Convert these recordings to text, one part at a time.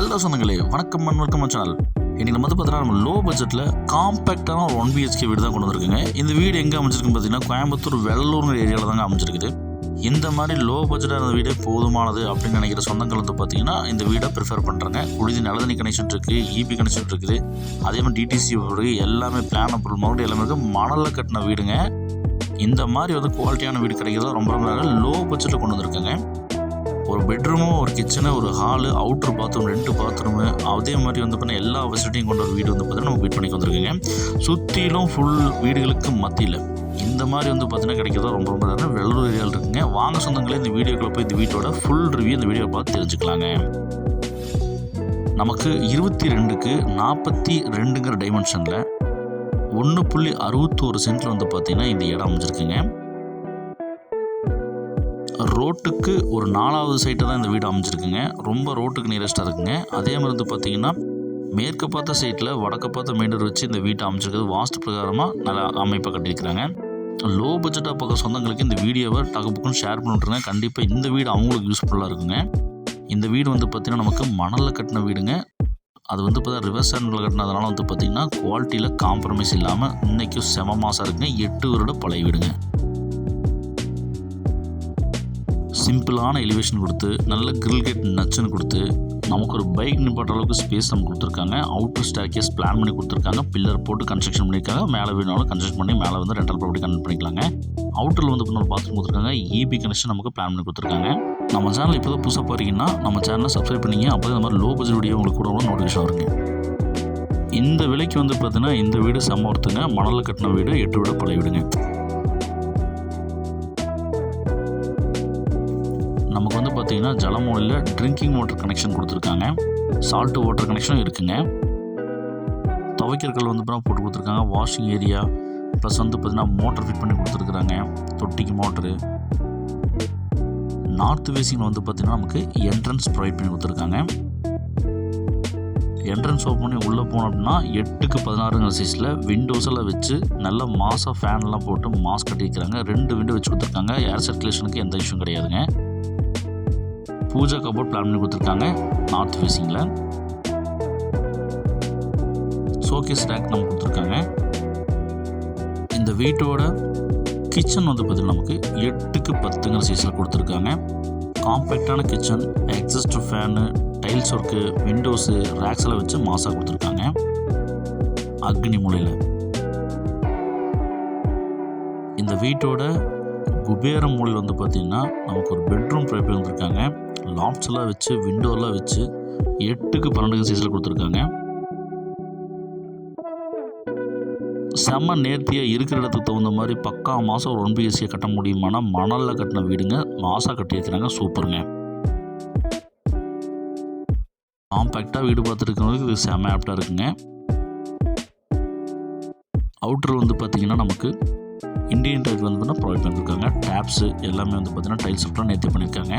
Hello சொந்தங்களே வணக்கம் and welcome channel. இன்றைக்கி நம்ம வந்து பார்த்தீங்கன்னா நம்ம லோ பட்ஜெட்டில் காம்பேக்டான ஒரு ஒன் பிஹெச்கே வீடு தான் கொண்டு வந்திருக்குங்க. இந்த வீடு எங்கே அமைச்சிருக்குன்னு பார்த்தீங்கன்னா கோயம்புத்தூர் வெள்ளூர்ங்கிற ஏரியாவில் தாங்க அமைச்சிருக்குது இந்த மாதிரி லோ பட்ஜெட்டாக இருந்த வீடே போதுமானது அப்படின்னு நினைக்கிற சொந்தங்கள் வந்து பார்த்தீங்கன்னா இந்த வீடை ப்ரிஃபர் பண்ணுறாங்க உழுதி நலதனி கனெக்ஷன் இருக்குது இபி கனெக்ஷன் இருக்குது. அதே மாதிரி டிடிசி இருக்குது எல்லாமே பிளான் அப்ரூவல் மறுபடியும் எல்லாமே இருக்குது மணலில் கட்டின வீடுங்க. இந்த மாதிரி வந்து குவாலிட்டியான வீடு கிடைக்கிறது ரொம்ப ரொம்ப லோ பட்ஜெட்டில் கொண்டு வந்திருக்காங்க. ஒரு பெட்ரூமும் ஒரு கிச்சனு ஒரு ஹாலு அவுட்ரு பாத்ரூம் ரெண்டு பாத்ரூமு அதே மாதிரி வந்து பார்த்தீங்கன்னா எல்லா ஃபெசிலிட்டியும் கொண்ட ஒரு வீடு வந்து பார்த்தீங்கன்னா நம்ம வீட் பண்ணி வந்திருக்குங்க. சுற்றிலும் ஃபுல் வீடுகளுக்கு மத்தியில். இந்த மாதிரி வந்து பார்த்தீங்கன்னா கிடைக்கிறதா ரொம்ப ரொம்ப நேரம் வெள்ளூர் ஏரியாவில் இருக்குங்க. வாங்க சொந்தங்களே இந்த வீடியோக்குள்ளே போய் இந்த வீட்டோட ஃபுல் ரிவ்யூ இந்த வீடியோ பார்த்து தெரிஞ்சுக்கலாங்க. நமக்கு இருபத்தி ரெண்டுக்கு நாற்பத்தி ரெண்டுங்கிற டைமென்ஷனில் ஒன்று புள்ளி அறுபத்தோரு சென்ட்டில் வந்து பார்த்திங்கன்னா இந்த இடம் அமைஞ்சிருக்குங்க. ரோட்டுக்கு ஒரு நாலாவது சைட்டை தான் இந்த வீடு அமைஞ்சிருக்குங்க. ரொம்ப ரோட்டுக்கு நியரஸ்ட்டாக இருக்குங்க. அதே மாதிரி வந்து பார்த்தீங்கன்னா மேற்கு பார்த்த சைட்டில் வடக்கு பார்த்த மெயின்டர் வச்சு இந்த வீட்டை அமைச்சிருக்கிறது வாஸ்து பிரகாரமாக நல்லா அமைப்பாக கட்டியிருக்கிறாங்க. லோ பட்ஜெட்டாக பார்க்க சொந்தங்களுக்கு இந்த வீடியோவை டகப்புக்குன்னு ஷேர் பண்ணிட்டுருங்க கண்டிப்பாக இந்த வீடு அவங்களுக்கு யூஸ்ஃபுல்லாக இருக்குங்க. இந்த வீடு வந்து பார்த்திங்கன்னா நமக்கு மணலில் கட்டின வீடுங்க. அது வந்து பார்த்தா ரிவர்ஸ் ஹேண்டில் கட்டினதுனால வந்து பார்த்திங்கன்னா குவாலிட்டியில் காம்ப்ரமைஸ் இல்லாமல் இன்றைக்கும் செம மாதம் இருக்குங்க. எட்டு வருட பழைய வீடுங்க. சிம்பிளான எலிவேஷன் கொடுத்து நல்ல கிரில் கேட் நச்சுன்னு கொடுத்து நமக்கு ஒரு பைக் நிப்பாட்டுற அளவுக்கு ஸ்பேஸ் நம்ம கொடுத்துருக்காங்க. அவுட்டர் ஸ்டேக்கேஸ் பிளான் பண்ணி கொடுத்துருக்காங்க. பில்லர் போட்டு கன்ஸ்ட்ரக்ஷன் பண்ணியிருக்காங்க. மேலே வேணாலும் கன்ஸ்ட்ரக்ட் பண்ணி மேலே வந்து ரெண்டல் ப்ராப்பர்ட்டி கனெக்ட் பண்ணிக்கலாங்க. அவுட்டரில் வந்து இன்னொரு பாத்ரூம் கொடுத்துருக்காங்க. இபி கனெக்ஷன் நமக்கு பிளான் பண்ணி கொடுத்துருக்காங்க. நம்ம சேனல் இப்போ தான் புதுசாக போகிறீங்கன்னா நம்ம சேனலை சப்ஸ்கிரைப் பண்ணிங்க. அப்போ இந்த மாதிரி லோ பட்ஜெட் வீடியோ உங்களுக்கு கூட நோட்டிஃபிகேஷன் வருங்க. இந்த விலைக்கு வந்து பார்த்தீங்கன்னா இந்த வீடு செம்ம ஒருத்துங்க. மணலில் கட்டின வீடு எட்டு வீடு பழைய வீடுங்க. பார்த்தீங்கன்னா ஜலமூலையில் ட்ரிங்கிங் வாட்டர் கனெக்ஷன் கொடுத்துருக்காங்க. சால்ட்டு வாட்டர் கனெக்ஷனும் இருக்குங்க. துவைக்கிறக்கள் வந்து போட்டு கொடுத்துருக்காங்க. வாஷிங் ஏரியா ப்ளஸ் வந்து பார்த்தீங்கன்னா மோட்டர் ஃபிட் பண்ணி கொடுத்துருக்குறாங்க. தொட்டிக்கு மோட்ரு நார்த் வேசிங்கில் வந்து பார்த்தீங்கன்னா நமக்கு என்ட்ரன்ஸ் ப்ரொவைட் பண்ணி கொடுத்துருக்காங்க. என்ட்ரன்ஸ் ஓப்பன் பண்ணி உள்ளே போனோம் அப்படின்னா எட்டுக்கு பதினாறுங்கிற சைஸில் விண்டோஸெல்லாம் வச்சு நல்ல மாசாக ஃபேன்லாம் போட்டு மாஸ்க் கட்டி வைக்கிறாங்க ரெண்டு விண்டோ வச்சு கொடுத்துருக்காங்க. ஏர் சர்க்குலேஷனுக்கு எந்த இஷ்யூ கிடையாதுங்க. பூஜா கபோர்ட் பிளான் பண்ணி கொடுத்துருக்காங்க. நார்த் ஃபேஸிங்கில் ஷோகேஸ் ரேக் நம்ம கொடுத்துருக்காங்க. இந்த வீட்டோட கிச்சன் வந்து பார்த்திங்கன்னா நமக்கு எட்டுக்கு பத்துங்கிற சைஸில் கொடுத்துருக்காங்க. காம்பேக்டான kitchen exhaust fan tiles work windows ரேக்ஸில் வச்சு மாசாக கொடுத்துருக்காங்க. அக்னி மூலையில். இந்த வீட்டோட குபேர மூலையில் வந்து பார்த்திங்கன்னா நமக்கு ஒரு பெட்ரூம் ப்ரிப்பேர் வந்துருக்காங்க லாப்ஸ் எல்லாம் வச்சு விண்டோலாம் வச்சு எட்டுக்கு பன்னெண்டுக்கு சைஸில் கொடுத்துருக்காங்க. செம்ம நேர்த்தியாக இருக்கிற இடத்துக்கு தகுந்த மாதிரி பக்கா மாதம் ஒரு ஒன் பிஎஸ்சியை கட்ட முடியுமானா மணலில் கட்டின வீடுங்க. மாசாக கட்டியிருக்கிறாங்க. சூப்பருங்க. காம்பேக்டாக வீடு பார்த்துருக்கவங்களுக்கு இது செம்ம ஆப்டாக இருக்குங்க. அவுட்டர் வந்து பார்த்திங்கன்னா நமக்கு இந்தியன் டைப் வந்து ப்ரொவைட் பண்ணியிருக்காங்க டேப்ஸு எல்லாமே வந்து பார்த்திங்கன்னா டைல்ஸ் அப்டாக நேர்த்தி பண்ணியிருக்காங்க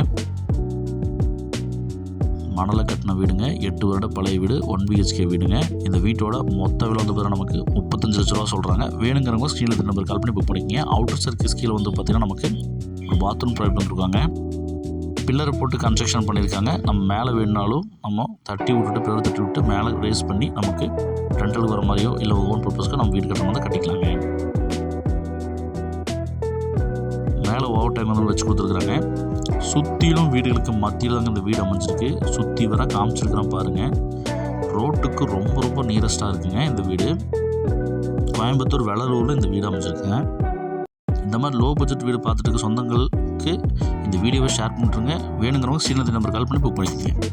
மணலை கட்டின வீடுங்க எட்டு வருட பழைய வீடு ஒன் பிஹெச்கே வீடுங்க. இந்த வீட்டோட மொத்த விலை வந்து பார்த்தீங்கன்னா நமக்கு முப்பத்தஞ்சு லட்ச ரூபா சொல்கிறாங்க வேணுங்கிறவங்க ஸ்க்ரீனில் நம்பர் கால் பண்ணி புக் பண்ணிக்கங்க. அவுட்டர் சர்க்கீஸ் கீழே வந்து பார்த்தீங்கன்னா நமக்கு ஒரு பாத்ரூம் ப்ரொவைட் பண்ணிருக்காங்க பில்லர் போட்டு கன்ஸ்ட்ரக்ஷன் பண்ணியிருக்காங்க. நம்ம மேலே வேணுனாலும் நம்ம தட்டி விட்டுட்டு பில்லர் தட்டி விட்டு மேலே ரேஸ் பண்ணி நமக்கு ரெண்டலுக்கு வர மாதிரியோ இல்லை ஓன் பர்பஸ்க்கு நம்ம வீடு கட்டுற மாதிரி கட்டிக்கலாங்க. மேலே ஓவர் டைம் வந்து வச்சு கொடுத்துருக்குறாங்க. சுற்றிலும் வீடுகளுக்கு மத்தியில் தாங்க இந்த வீடு அமைஞ்சிருக்கு. சுற்றி வர காமிச்சிருக்கிறேன் பாருங்கள் ரோட்டுக்கு ரொம்ப ரொம்ப நியரஸ்ட்டாக இருக்குங்க இந்த வீடு. கோயம்புத்தூர் வெள்ளலூரில் இந்த வீடு அமைஞ்சிருக்குங்க. இந்த மாதிரி லோ பட்ஜெட் வீடு பார்த்துட்டு இருக்க சொந்தங்களுக்கு இந்த வீடியோவை ஷேர் பண்ணிட்டுருங்க. வேணுங்கிறவங்க சீனதி நம்பர் கால் பண்ணி புக் பண்ணிக்கோங்க.